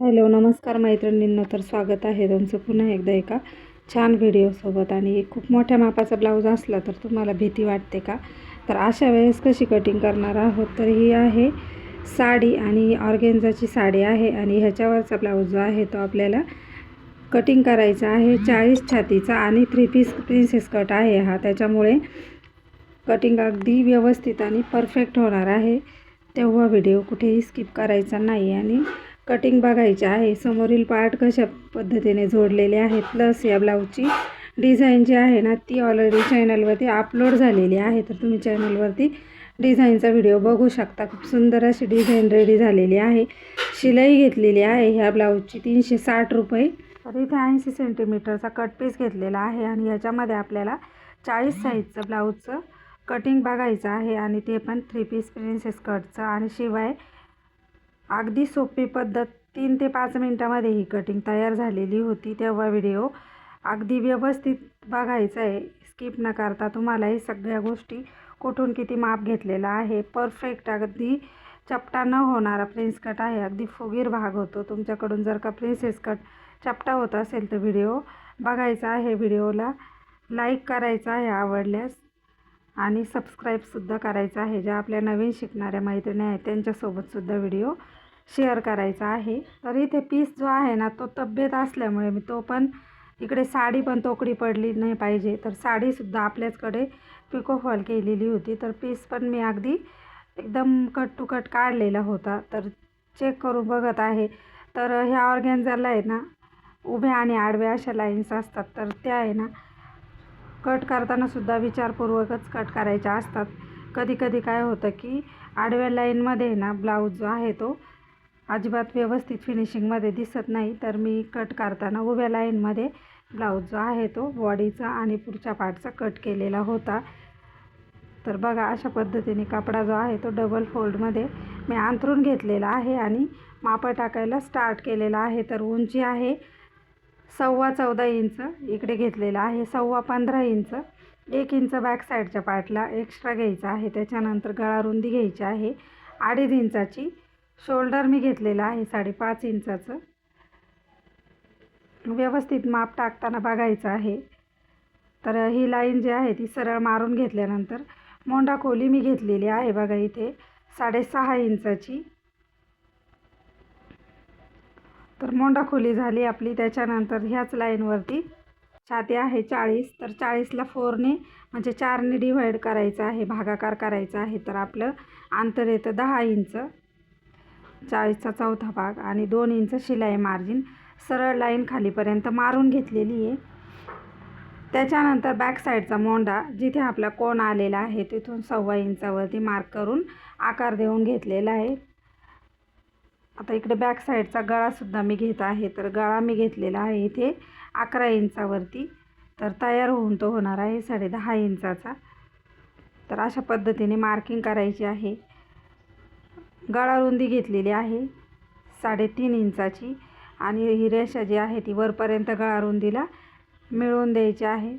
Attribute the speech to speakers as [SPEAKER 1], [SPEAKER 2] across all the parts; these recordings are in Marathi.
[SPEAKER 1] हॅलो नमस्कार मैत्रिणींनो तर स्वागत आहे तुमचं पुन्हा एकदा एका छान व्हिडिओसोबत आणि खूप मोठ्या मापाचा ब्लाऊज असला तर तुम्हाला भीती वाटते का? तर अशा वेळेस कशी कटिंग करणार आहोत? तर ही आहे साडी आणि ऑर्गेन्झाची साडी आहे आणि ह्याच्यावरचा ब्लाऊज जो आहे तो आपल्याला कटिंग करायचा आहे. चाळीस छातीचा आणि थ्री पीस प्रिन्सेस कट आहे हा. त्याच्यामुळे कटिंग अगदी व्यवस्थित आणि परफेक्ट होणार आहे. तेव्हा व्हिडिओ कुठेही स्किप करायचा नाही. आणि कटिंग बघायची आहे. समोरील पार्ट कशा पद्धतीने जोडलेले आहेत प्लस या ब्लाऊजची डिझाईन जी आहे ना ती ऑलरेडी चॅनलवरती अपलोड झालेली आहे. तर तुम्ही चॅनलवरती डिझाईनचा व्हिडिओ बघू शकता. खूप सुंदर अशी डिझाईन रेडी झालेली आहे. शिलाई घेतलेली आहे. ह्या ब्लाऊजची तीनशे साठ रुपये. तर इथे ऐंशी सेंटीमीटरचा कट पीस घेतलेला आहे आणि याच्यामध्ये आपल्याला चाळीस साईजचं ब्लाऊजचं कटिंग बघायचं आहे आणि ते पण थ्री पीस प्रिन्सेस कटचं आणि शिवाय अगदी सोपी पद्धत. तीन ते पाच मिनटामध्ये ही कटिंग तयार झालेली होती तेव्हा व्हिडिओ अगदी व्यवस्थित बघायचा आहे. स्किप न करता तुम्हाला ही सगळ्या गोष्टी कुठून किती माप घेतलेला आहे. परफेक्ट अगदी चपटा न होणारा प्रिन्स कट आहे. अगदी फुगीर भाग होतो. तुमच्याकडून जर का प्रिन्सेस कट चपटा होत असेल तर व्हिडिओ बघायचा आहे. व्हिडिओला लाईक करायचा आहे आवडल्यास आणि सबस्क्राईबसुद्धा करायचं आहे. ज्या आपल्या नवीन शिकणाऱ्या मैत्रिणी आहेत त्यांच्यासोबतसुद्धा व्हिडिओ शेअर करायचा आहे. तर इथे पीस जो आहे ना तो तब्येत असल्यामुळे मी तो पण इकडे साडी पण तोकडी पडली नाही पाहिजे. तर साडीसुद्धा आपल्याचकडे पिकोफॉल केलेली होती. तर पीस पण मी अगदी एकदम कट टू कट काढलेला होता. तर चेक करून बघत आहे. तर ह्या ऑर्गॅन्झरला आहे ना उभ्या आणि आडव्या अशा लाईन्स असतात. तर त्या आहे ना कट करतानासुद्धा विचारपूर्वकच कट करायच्या असतात. कधी कधी काय होतं की आडव्या लाईनमध्ये ना ब्लाऊज जो आहे तो अजिबात व्यवस्थित फिनिशिंगमध्ये दिसत नाही. तर मी कट करताना उभ्या लाईनमध्ये ब्लाऊज जो आहे तो बॉडीचा आणि पुढच्या पार्टचा कट केलेला होता. तर बघा अशा पद्धतीने कपडा जो आहे तो डबल फोल्डमध्ये मी अंथरून घेतलेला आहे आणि मापं टाकायला स्टार्ट केलेला आहे. तर उंची आहे सव्वा चौदा इंच इकडे घेतलेला आहे सव्वा पंधरा इंच. एक इंच बॅक साईडच्या पार्टला एक्स्ट्रा घ्यायचा आहे. त्याच्यानंतर गळा रुंदी घ्यायची आहे. अडीच इंचाची शोल्डर मी घेतलेला आहे साडेपाच इंचाचं. व्यवस्थित माप टाकताना बघायचं आहे. तर ही लाईन जी आहे ती सरळ मारून घेतल्यानंतर मोंडा खोली मी घेतलेली आहे बघा इथे. साडेसहा इंचाची. तर मोंडा खोली झाली आपली त्याच्यानंतर ह्याच लाईनवरती छाती आहे चाळीस. तर चाळीसला फोरने म्हणजे चारने डिव्हाइड करायचं आहे भागाकार करायचा आहे. तर आपलं अंतर येतं दहा इंच. चाळीसचा चौथा भाग आणि दोन इंच शिलाई मार्जिन सरळ लाईन खालीपर्यंत मारून घेतलेली आहे. त्याच्यानंतर बॅक साईडचा मोंडा जिथे आपला कोण आलेला आहे तिथून सव्वा इंचावरती मार्क करून आकार देऊन घेतलेला आहे. आता इकडे बॅक साईडचा गळासुद्धा मी घेत आहे तर गळा मी घेतलेला आहे इथे अकरा इंचावरती. तर तयार होऊन तो होणार आहे साडे दहा इंचाचा. तर अशा पद्धतीने मार्किंग करायची आहे. गळा रुंदी घेतलेली आहे. साडेतीन इंचाची आणि ही रेषा जी आहे ती वरपर्यंत गळा रुंदीला मिळवून द्यायची आहे.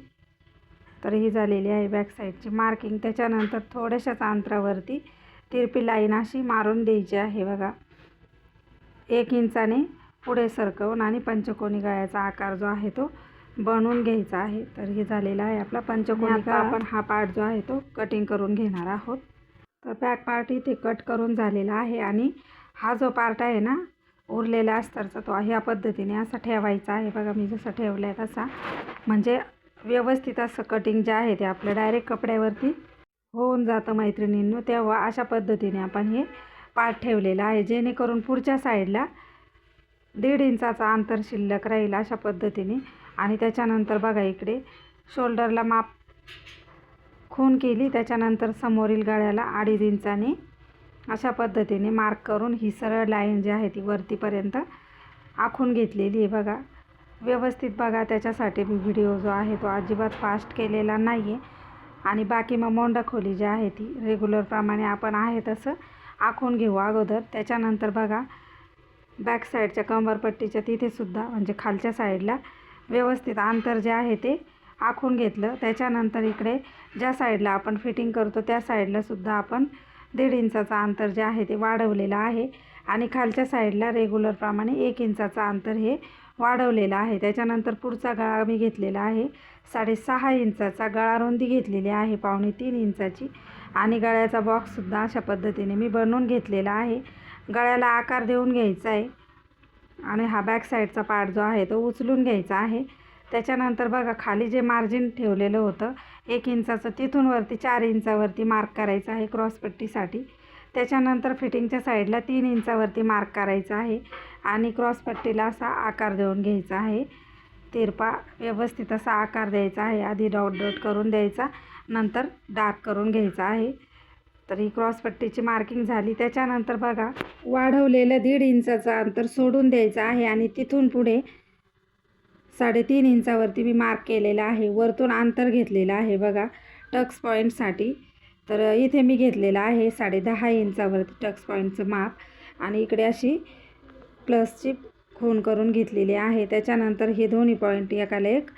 [SPEAKER 1] तर ही झालेली आहे बॅक साईडची मार्किंग त्याच्यानंतर थोड्याशाच अंतरावरती तिरपी लाईन अशी मारून द्यायची आहे बघा. एक इंचाने पुढे सरकवून आणि पंचकोनी गळ्याचा आकार जो आहे तो बनवून घ्यायचा आहे. तर हे झालेला आहे आपला पंचकोनी आपण हा पार्ट जो आहे तो कटिंग करून घेणार आहोत. तर बॅक पार्ट इथे कट करून झालेला आहे आणि हा जो पार्ट आहे ना उरलेला अस्तरचा तो ह्या पद्धतीने असा ठेवायचा आहे. बघा मी जसं ठेवलं आहे तसा. म्हणजे व्यवस्थित असं कटिंग जे आहे ते आपलं डायरेक्ट कपड्यावरती होऊन जातं मैत्रिणींनो. तेव्हा अशा पद्धतीने आपण हे पार्ट ठेवलेला आहे. जेणेकरून पुढच्या साईडला दीड इंचाचा अंतर शिल्लक राहील अशा पद्धतीने. आणि त्याच्यानंतर बघा इकडे शोल्डरला माप खून केली त्याच्यानंतर समोरील गळ्याला अडीच इंचाने अशा पद्धतीने मार्क करून ही सरळ लाईन जी आहे ती वरतीपर्यंत आखून घेतलेली आहे. बघा व्यवस्थित बघा त्याच्यासाठी मी व्हिडिओ जो आहे तो अजिबात फास्ट केलेला नाही आहे आणि बाकी मग मोंडाखोली जी आहे ती रेग्युलरप्रमाणे आपण आहे तसं आखून घेऊ अगोदर. त्याच्यानंतर बघा बॅक साईडच्या कंबरपट्टीच्या तिथेसुद्धा म्हणजे खालच्या साईडला व्यवस्थित अंतर जे आहे ते आखून घेतलं. त्याच्यानंतर इकडे ज्या साईडला आपण फिटिंग करतो त्या साईडलासुद्धा आपण दीड इंचाचं अंतर जे आहे ते वाढवलेलं आहे. आणि खालच्या साईडला रेग्युलरप्रमाणे एक इंचाचं अंतर हे वाढवलेलं आहे. त्याच्यानंतर पुढचा गळा मी घेतलेला आहे. साडेसहा इंचाचा गळा रुंदी घेतलेली आहे पावणे तीन इंचाची. आणि गळ्याचा बॉक्ससुद्धा अशा पद्धतीने मी बनवून घेतलेला आहे. गळ्याला आकार देऊन घ्यायचा आहे. आणि हा बॅक साईडचा पार्ट जो आहे तो उचलून घ्यायचा आहे. त्याच्यानंतर बघा खाली जे मार्जिन ठेवलेलं होतं एक इंचाचं तिथून वरती चार इंचावरती मार्क करायचं आहे क्रॉसपट्टीसाठी त्याच्यानंतर फिटिंगच्या साईडला तीन इंचावरती मार्क करायचा आहे आणि क्रॉसपट्टीला असा आकार देऊन घ्यायचा आहे. तिरपा व्यवस्थित असा आकार द्यायचा आहे आधी डॉट डॉट करून द्यायचा नंतर डार्क करून घ्यायचा आहे. तर ही क्रॉसपट्टीची मार्किंग झाली. त्याच्यानंतर बघा वाढवलेलं दीड इंचाचं अंतर सोडून द्यायचं आहे आणि तिथून पुढे साडेतीन इंचावरती मी मार्क केलेला आहे. वरतून अंतर घेतलेलं आहे बघा. टक्स पॉईंटसाठी. तर इथे मी घेतलेलं आहे साडे दहा इंचावरती टक्स पॉईंटचं माप. आणि इकडे अशी प्लसची खून करून घेतलेली आहे. त्याच्यानंतर हे दोन्ही पॉईंट एकाला एक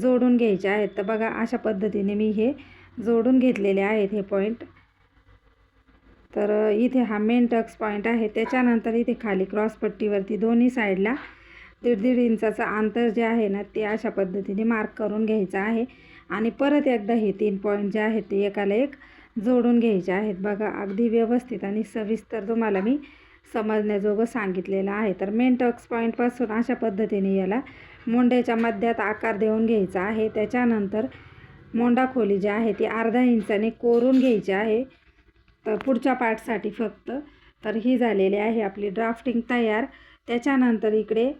[SPEAKER 1] जोडून घ्यायचे आहेत. तर बघा अशा पद्धतीने मी हे जोडून घेतलेले आहेत हे पॉईंट. तर इथे हा मेन टक्स पॉईंट आहे. त्याच्यानंतर इथे खाली क्रॉसपट्टीवरती दोन्ही साईडला दीड दीड इंचाचं अंतर जे आहे ना ते अशा पद्धतीने मार्क करून घ्यायचं आहे. आणि परत एकदा हे तीन पॉईंट जे आहेत ते एकाला एक जोडून घ्यायचे आहेत. बघा अगदी व्यवस्थित आणि सविस्तर तुम्हाला मी समजण्याजोगं सांगितलेलं आहे. तर मेन टक्स पॉईंटपासून अशा पद्धतीने याला मोंड्याच्या मध्यात आकार देऊन घ्यायचा आहे. त्याच्यानंतर मोंडा खोली जी आहे ती अर्धा इंचाने कोरून घ्यायची आहे. तर पुढच्या पार्टसाठी फक्त तर ही झालेली आहे आपली ड्राफ्टिंग तयार. त्याच्यानंतर इकडे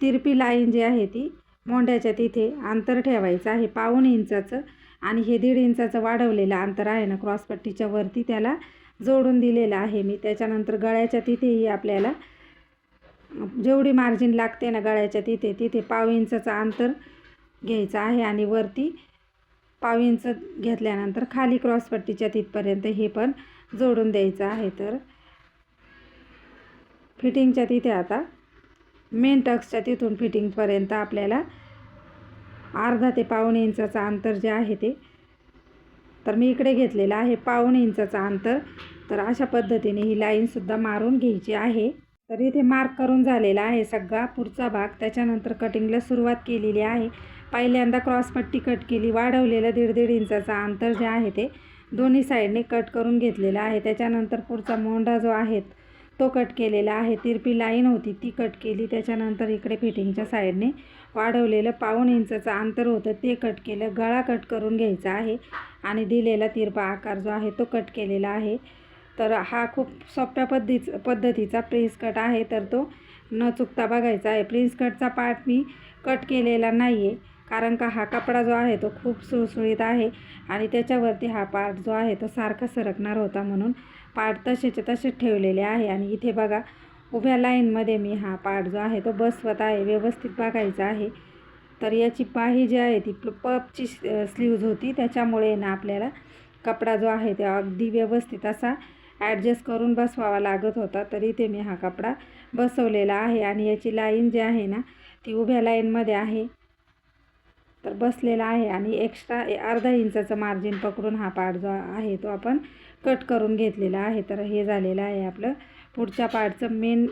[SPEAKER 1] तिरपी लाईन जी आहे ती मोंड्याच्या तिथे अंतर ठेवायचं आहे. पाऊण इंचाचं आणि हे दीड इंचाचं वाढवलेलं अंतर आहे ना. क्रॉसपट्टीच्या वरती त्याला जोडून दिलेलं आहे मी. त्याच्यानंतर गळ्याच्या तिथेही आपल्याला जेवढी मार्जिन लागते ना गळ्याच्या तिथे तिथे पाव इंचाचं अंतर घ्यायचं आहे आणि वरती पाव इंच घेतल्यानंतर खाली क्रॉसपट्टीच्या तिथपर्यंत हे पण जोडून द्यायचं आहे. तर फिटिंगच्या तिथे आता मेन टक्सच्या तिथून फिटिंगपर्यंत आपल्याला अर्धा ते पाऊणे इंचाचं अंतर जे आहे ते. तर मी इकडे घेतलेलं आहे पाऊणे इंचाचं अंतर. तर अशा पद्धतीने ही लाईनसुद्धा मारून घ्यायची आहे. तर इथे मार्क करून झालेला आहे सगळा पुढचा भाग. त्याच्यानंतर कटिंगला सुरुवात केलेली आहे. पहिल्यांदा क्रॉसपट्टी कट केली. वाढवलेलं दीड दीड इंचाचं अंतर जे आहे ते. दोन्ही साईडने कट करून घेतलेलं आहे. त्याच्यानंतर पुढचा मोंडा जो आहे तो कट केलेला आहे. तिरपी लाईन होती. ती कट केली. त्याच्यानंतर इकडे फिटिंगच्या साईडने वाढवलेलं पाऊण इंचाचं अंतर होतं. ते कट केलं. गळा कट करून घ्यायचा आहे. आणि दिलेला तिरपा आकार जो आहे तो कट केलेला आहे. तर हा खूप सोप्या पद्धतीच पद्धतीचा प्रिन्स कट आहे. तर तो न चुकता बघायचा आहे. प्रिन्स कटचा पार्ट मी कट केलेला नाही आहे कारण का हा कपडा जो आहे तो खूप सुळसुळीत आहे. आणि त्याच्यावरती हा पार्ट जो आहे तो सारखा सरकणार होता म्हणून पार्ट तसेचे तसेच ठेवलेले आहे. आणि इथे बघा उभ्या लाईनमध्ये मी हा पार्ट जो आहे तो बसवत आहे व्यवस्थित बघायचा आहे. तर याची पाही जी आहे ती पपची स्लीव्ज होती. त्याच्यामुळे ना आपल्याला कपडा जो आहे ते अगदी व्यवस्थित असा ॲडजस्ट करून बसवावा लागत होता. तर इथे मी हा कपडा बसवलेला आहे. आणि याची लाईन जी आहे ना ती उभ्या लाईनमध्ये आहे. तर बसलेला आहे. आणि एक्स्ट्रा अर्धा इंचाचं मार्जिन पकडून हा पार्ट जो आहे तो आपण कट करून घेतलेला आहे. तर हे झालेलं आहे आपलं. पुढच्या पार्टचं मेन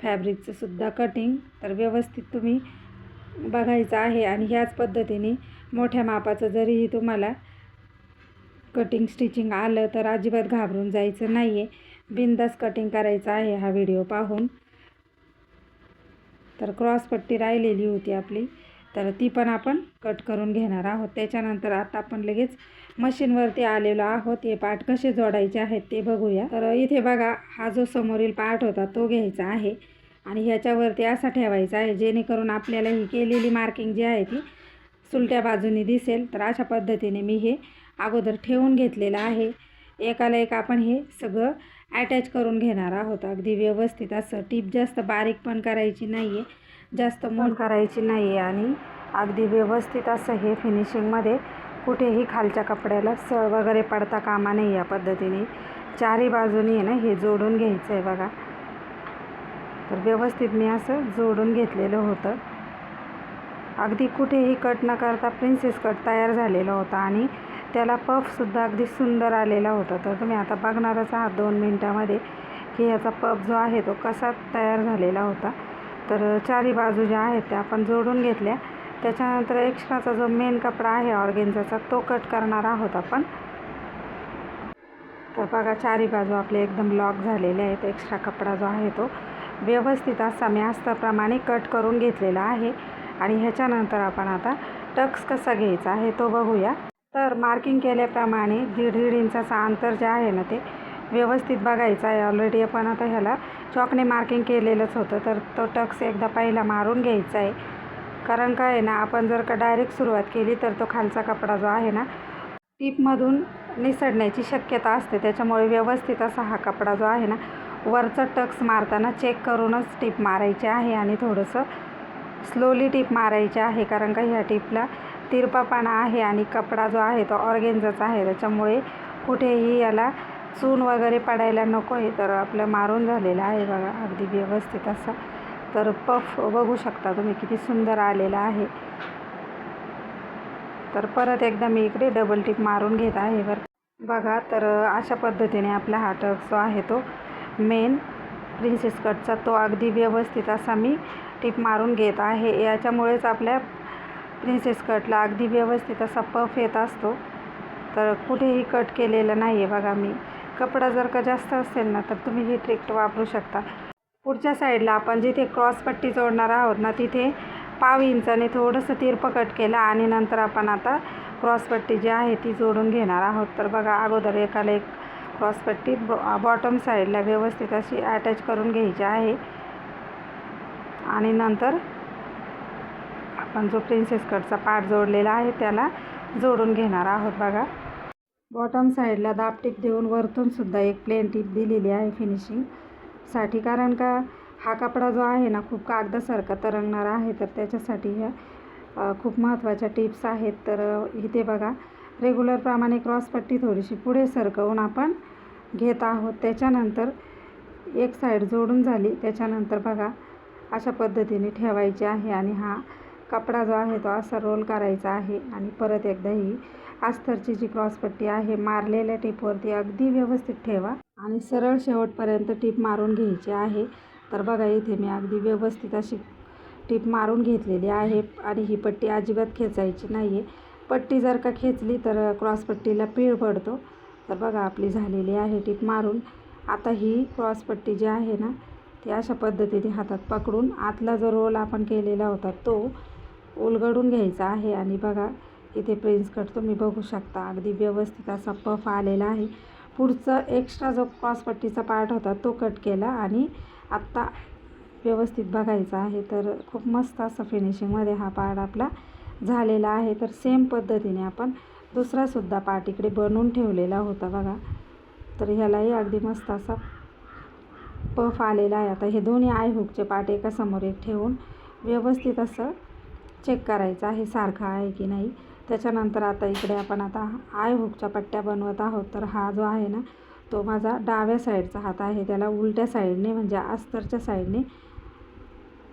[SPEAKER 1] फॅब्रिकचं सुद्धा कटिंग तर व्यवस्थित तुम्ही बघायचं आहे आणि ह्याच पद्धतीने मोठ्या मापाचं जरीही तुम्हाला कटिंग स्टिचिंग आलं तर अजिबात घाबरून जायचं नाही आहे बिंदास कटिंग करायचं आहे हा व्हिडिओ पाहून. तर क्रॉसपट्टी राहिलेली होती आपली. तर ती पण आपण कट करून घेणार आहोत. त्याच्यानंतर आता आपण लगेच मशीनवरती आलेलो आहोत. हे पार्ट कसे जोडायचे आहेत ते बघूया. तर इथे बघा हा जो समोरील पार्ट होता तो घ्यायचा आहे. आणि ह्याच्यावरती असा ठेवायचा आहे जेणेकरून आपल्याला ही केलेली मार्किंग जी आहे ती सुलट्या बाजूनी दिसेल. तर अशा पद्धतीने मी हे अगोदर ठेवून घेतलेलं आहे. एकाला एक आपण हे सगळं अटॅच करून घेणार आहोत. अगदी व्यवस्थित असं टीप जास्त बारीक पण करायची नाही आहे जास्त मोड करायची नाही आहे आणि अगदी व्यवस्थित असं हे फिनिशिंगमध्ये कुठेही खालच्या कपड्याला सळ वगैरे पडता कामा नाही या पद्धतीने. चारही बाजूनी आहे ना हे जोडून घ्यायचं आहे बघा. तर व्यवस्थित मी असं जोडून घेतलेलं होतं. अगदी कुठेही कट न करता प्रिन्सेस कट तयार झालेला होता आणि त्याला पफसुद्धा अगदी सुंदर आलेला होता. तर तुम्ही आता बघणारच आहात दोन मिनटामध्ये की याचा पफ जो आहे तो कसा तयार झालेला होता. तर चारी बाजू ज्या आहेत त्या आपण जोडून घेतल्या. त्याच्यानंतर एक्स्ट्राचा जो मेन कपडा आहे ऑर्गेन्झाचा तो कट करणार आहोत आपण. तर बघा चारी बाजू आपले एकदम लॉक झालेले आहेत. एक्स्ट्रा कपडा जो आहे तो व्यवस्थित असा मी असताप्रमाणे कट करून घेतलेला आहे. आणि ह्याच्यानंतर आपण आता टक्स कसा घ्यायचा आहे तो बघूया. तर मार्किंग केल्याप्रमाणे दीड दीड इंचाचा अंतर जे आहे ना ते व्यवस्थित बघायचं आहे ऑलरेडी आपण आता ह्याला चॉकने मार्किंग केलेलंच होतं. तर तो टक्स एकदा पहिला मारून घ्यायचा आहे. कारण काय आहे ना आपण जर का डायरेक्ट सुरुवात केली तर तो खालचा कपडा जो आहे ना टीपमधून निसडण्याची शक्यता असते. त्याच्यामुळे व्यवस्थित असा हा कपडा जो आहे ना वरचा टक्स मारताना चेक करूनच टीप मारायची आहे आणि थोडंसं स्लोली टीप मारायची आहे. कारण का ह्या टीपला तिरपापणा आहे आणि कपडा जो आहे तो ऑर्गेन्झाचा आहे. त्याच्यामुळे कुठेही याला चून वगैरे पडायला नको आहे तर आपलं मारून झालेलं आहे बघा अगदी व्यवस्थित असा. तर पफ बघू शकता तुम्ही किती सुंदर आलेला आहे. तर परत एकदा मी इकडे डबल टिप मारून घेत आहे बरं बघा तर अशा पद्धतीने आपला हा टक्स जो आहे तो मेन प्रिन्सेस कटचा तो अगदी व्यवस्थित असा मी टिप मारून घेत आहे. याच्यामुळेच आपल्या प्रिन्सेस कटला अगदी व्यवस्थित असा पफ येत असतो. तर कुठेही कट केलेलं नाही आहे बघा मी. कपडा जर का जास्त असेल ना तर तुम्ही ही ट्रिक वापरू शकता. पुढच्या साईडला आपण जिथे क्रॉसपट्टी जोडणार आहोत ना तिथे पाव इंचाने थोडंसं तिरपं कट केलं आणि नंतर आपण आता क्रॉसपट्टी जी आहे ती जोडून घेणार आहोत. तर बघा अगोदर एकाला एक क्रॉसपट्टी बॉटम साईडला व्यवस्थित अशी अटॅच करून घ्यायची आहे. आणि नंतर आपण जो प्रिन्सेस कटचा पार्ट जोडलेला आहे त्याला जोडून घेणार आहोत बघा. बॉटम साईडला दाब टिप देऊन वरतून सुद्धा एक प्लेन टिप दिलेली आहे फिनिशिंगसाठी कारण का हा कपडा जो आहे ना खूप कागदासारखा तरंगणारा आहे. तर त्याच्यासाठी ह्या खूप महत्त्वाच्या टिप्स आहेत. तर इथे बघा रेग्युलरप्रमाणे क्रॉसपट्टी थोडीशी पुढे सरकवून आपण घेत आहोत. त्याच्यानंतर एक साईड जोडून झाली. त्याच्यानंतर बघा अशा पद्धतीने ठेवायची आहे. आणि हा कपडा जो आहे तो असा रोल करायचा आहे. आणि परत एकदा ही अस्तरची जी क्रॉसपट्टी आहे मारलेल्या टिपवरती अगदी व्यवस्थित ठेवा आणि सरळ शेवटपर्यंत टीप मारून घ्यायची आहे. तर बघा इथे मी अगदी व्यवस्थित अशी टीप मारून घेतलेली आहे आणि ही पट्टी अजिबात खेचायची नाही आहे पट्टी जर का खेचली तर क्रॉसपट्टीला पीळ पडतो. तर बघा आपली झालेली आहे टीप मारून. आता ही क्रॉसपट्टी जी आहे ना ती अशा पद्धतीने हातात पकडून आतला जो रोल आपण केलेला होता तो उलगडून घ्यायचा आहे. आणि बघा इथे प्रिन्स कट तुम्ही बघू शकता अगदी व्यवस्थित असा पफ आलेला आहे. पुढचं एक्स्ट्रा जो क्रॉसपट्टीचा पार्ट होता तो कट केला आणि आत्ता व्यवस्थित बघायचा आहे. तर खूप मस्त असं फिनिशिंगमध्ये हा पार्ट आपला झालेला आहे. तर सेम पद्धतीने आपण दुसरासुद्धा पार्ट इकडे बनवून ठेवलेला होता बघा. तर ह्यालाही अगदी मस्त असा पफ आलेला आहे. आता हे दोन्ही आय हुकचे पार्ट एकासमोर एक ठेवून व्यवस्थित असं चेक करायचं आहे सारखा आहे की नाही. त्याच्यानंतर आता इकडे आपण आता आय हुकच्या पट्ट्या बनवत आहोत. तर हा जो आहे ना तो माझा डाव्या साईडचा हात आहे. त्याला उलट्या साईडने म्हणजे अस्तरच्या साईडने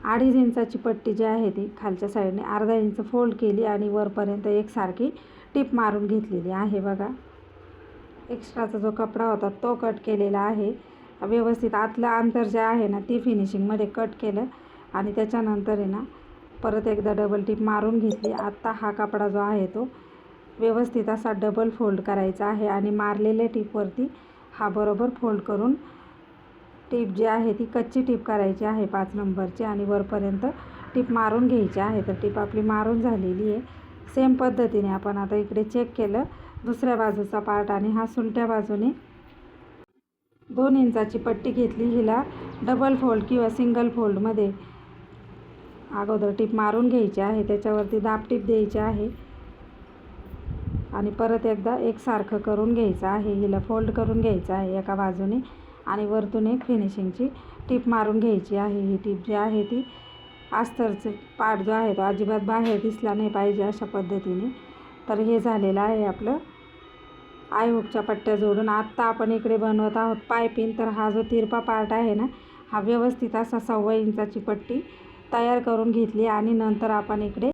[SPEAKER 1] अडीच इंचाची पट्टी जी आहे ती खालच्या साईडने अर्धा इंच फोल्ड केली आणि वरपर्यंत एकसारखी टिप मारून घेतलेली आहे बघा. एक्स्ट्राचा जो कपडा होता तो कट केलेला आहे. व्यवस्थित आतलं अंतर जे आहे ना ते फिनिशिंगमध्ये कट केलं. आणि त्याच्यानंतर आहे ना परत एकदा डबल टिप मारून घेतली. आत्ता हा कपडा जो आहे तो व्यवस्थित असा डबल फोल्ड करायचा आहे आणि मारलेल्या टिपवरती हा बरोबर फोल्ड करून टीप जी आहे ती कच्ची टीप करायची आहे पाच नंबरची आणि वरपर्यंत टीप मारून घ्यायची आहे. तर टीप आपली मारून झालेली आहे. सेम पद्धतीने आपण आता इकडे चेक केलं. दुसऱ्या बाजूचा पार्ट आणि हा सुलट्या बाजूने दोन इंचाची पट्टी घेतली. हिला डबल फोल्ड किंवा सिंगल फोल्डमध्ये अगोदर टीप मारून घ्यायची आहे त्याच्यावरती दाब टीप द्यायची आहे. आणि परत एकदा एकसारखं करून घ्यायचं आहे हिला फोल्ड करून घ्यायचं आहे एका बाजूने. आणि वरतून एक फिनिशिंगची टीप मारून घ्यायची आहे. ही टीप जी आहे ती अस्तरचे पार्ट जो आहे तो अजिबात बाहेर दिसला नाही पाहिजे अशा पद्धतीने. तर हे झालेलं आहे आपलं. आयहुकच्या पट्ट्या जोडून आत्ता आपण इकडे बनवत आहोत पायपिन तर हा जो तिरपा पार्ट आहे ना हा व्यवस्थित असा सव्वा इंचाची पट्टी तयार करून घेतली आणि नंतर आपण इकडे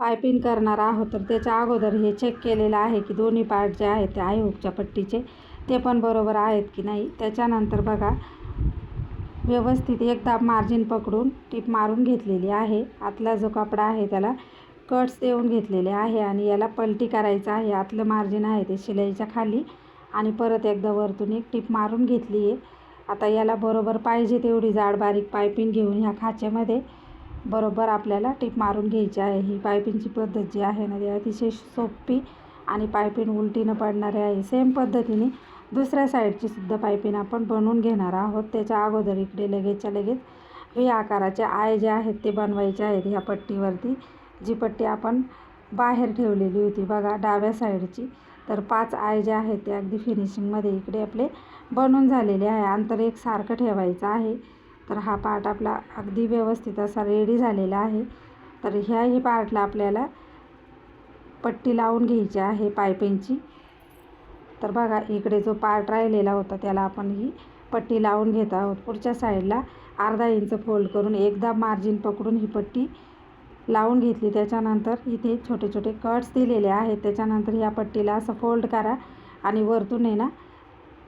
[SPEAKER 1] पायपिंग करणार आहोत. तर त्याच्या अगोदर हे चेक केलेलं आहे की दोन्ही पार्ट जे आहेत ते आहे पट्टीचे. ते पण बरोबर आहेत की नाही? त्याच्यानंतर बघा व्यवस्थित एकदा मार्जिन पकडून टीप मारून घेतलेली आहे. आतला जो कपडा आहे त्याला कट्स देऊन घेतलेले आहे आणि याला पलटी करायचं आहे. आतलं मार्जिन आहे ते शिलाईच्या खाली. आणि परत एकदा वरतून एक टीप मारून घेतली आहे. आता याला बरोबर पाहिजे तेवढी जाड बारीक पायपिंग घेऊन ह्या खाचेमध्ये बरोबर आपल्याला टीप मारून घ्यायची आहे. ही पायपिंगची पद्धत जी आहे ना ती अतिशय सोपी आणि पायपिंग उलटीनं पडणारी आहे. सेम पद्धतीने दुसऱ्या साईडची सुद्धा पायपिंग आपण बनवून घेणार आहोत. त्याच्या अगोदर इकडे लगेचच्या लगेच व्ही आकाराचे आय जे आहेत ते बनवायचे आहेत ह्या पट्टीवरती. जी पट्टी आपण बाहेर ठेवलेली होती बघा डाव्या साईडची. तर पाच आय जे आहेत ते अगदी फिनिशिंगमध्ये इकडे आपले बनून झालेले आहे. अंतर एक सारखं ठेवायचं आहे. तर हा पार्ट आपला अगदी व्यवस्थित असा रेडी झालेला आहे. तर ह्याही पार्टला आपल्याला पट्टी लावून घ्यायची आहे पायपिंगची तर बघा इकडे जो पार्ट राहिलेला होता त्याला आपण ही पट्टी लावून घेत आहोत. पुढच्या साईडला अर्धा इंच फोल्ड करून एकदा मार्जिन पकडून ही पट्टी लावून घेतली. त्याच्यानंतर इथे छोटे छोटे कट्स दिलेले आहेत. त्याच्यानंतर ह्या पट्टीला असं फोल्ड करा आणि वरतून आहे ना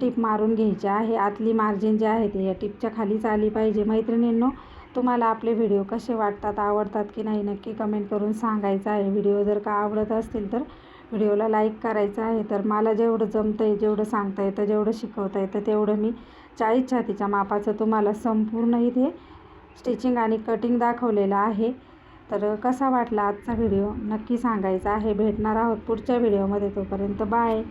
[SPEAKER 1] टिप मारून घ्यायची आहे. आतली मार्जिन जे आहे ते या टिपच्या खालीच आली पाहिजे. मैत्रिणींनो तुम्हाला आपले व्हिडिओ कसे वाटतात आवडतात की नाही नक्की कमेंट करून सांगायचं आहे. व्हिडिओ जर का आवडत असतील तर व्हिडिओला लाईक करायचं आहे. तर मला जेवढं जमतं आहे जेवढं सांगता येतं जेवढं शिकवता येतं तेवढं मी चाळीस छातीच्या मापाचं तुम्हाला संपूर्ण इथे स्टिचिंग आणि कटिंग दाखवलेलं आहे. तर कसा वाटला आजचा व्हिडिओ? नक्की सांगायचा. आहे भेटणार आहोत पुढच्या व्हिडिओमध्ये तोपर्यंत बाय.